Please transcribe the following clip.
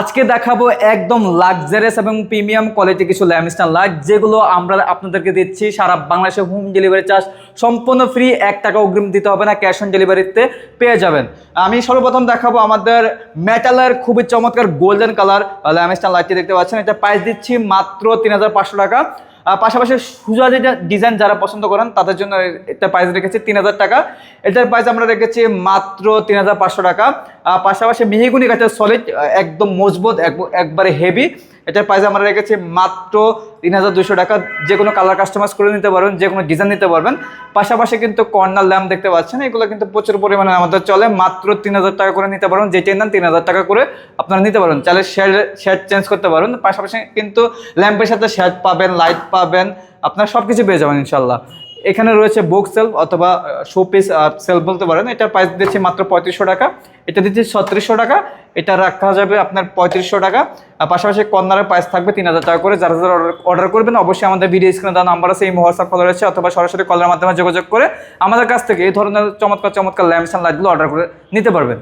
আজকে দেখাবো একদম লাক্সারিয়াস এবং প্রিমিয়াম কোয়ালিটি কিছু ল্যামিস্টার লাইট যেগুলো আমরা আপনাদেরকে দিচ্ছি। সারা বাংলাদেশে হোম ডেলিভারি চার্জ সম্পূর্ণ ফ্রি এক টাকা অগ্রিম দিতে হবে না ক্যাশ অন ডেলিভারিতে পেয়ে যাবেন। আমি সর্বপ্রথম দেখাবো আমাদের মেটালের খুবই চমৎকার গোল্ডেন কালার ল্যামিস্টার লাইটটি দেখতে পাচ্ছেন। এটা প্রাইস দিচ্ছি মাত্র তিন হাজার পাঁচশো টাকা। পাশাপাশি সুজা যেটা ডিজাইন যারা পছন্দ করেন, তাদের জন্য এটা প্রাইস রেখেছি তিন হাজার টাকা। এটার প্রাইস আমরা রেখেছি মাত্র তিন হাজার পাঁচশো টাকা। পাশাপাশি মিহিগুনি গাছের সলিড একদম মজবুত এক- একবারে হেভি এটার প্রাইস আমরা রেখেছি মাত্র তিন হাজার দুশো টাকা। যে কোনো কালার কাস্টমাইজ করে নিতে পারবেন, যে কোনো ডিজাইন নিতে পারবেন। পাশাপাশি কিন্তু কর্নার ল্যাম্প দেখতে পাচ্ছেন, এগুলো কিন্তু প্রচুর পরিমাণে আমাদের চলে। মাত্র তিন হাজার টাকা করে নিতে পারবেন, যেটাই নেন তিন হাজার টাকা করে আপনারা নিতে পারবেন। চাইলে শেড শেড চেঞ্জ করতে পারবেন। পাশাপাশি কিন্তু ল্যাম্পের সাথে শেড পাবেন লাইট পাবেন, আপনারা সব কিছু পেয়ে যাবেন ইনশাল্লাহ এখানে রয়েছে বুক সেলফ অথবা শোপিস সেলফ বলতে পারেন। এটা প্রাইস দিচ্ছে মাত্র পঁয়ত্রিশশো টাকা। এটা দিচ্ছে ছত্রিশশো টাকা। এটা রাখা যাবে আপনার পঁয়ত্রিশশো টাকা। আর পাশাপাশি কর্নারের প্রাইস থাকবে তিন হাজার টাকা করে। যারা যারা অর্ডার করবেন, অবশ্যই আমাদের ভিডিও স্ক্রিনে দেওয়া নাম্বার আছে, এই হোয়াটসঅ্যাপ কল রয়েছে অথবা সরাসরি কলের মাধ্যমে যোগাযোগ করে আমাদের কাছ থেকে এই ধরনের চমৎকার চমৎকার ল্যাম্পস অ্যান্ড লাইটগুলো অর্ডার করে নিতে পারবেন।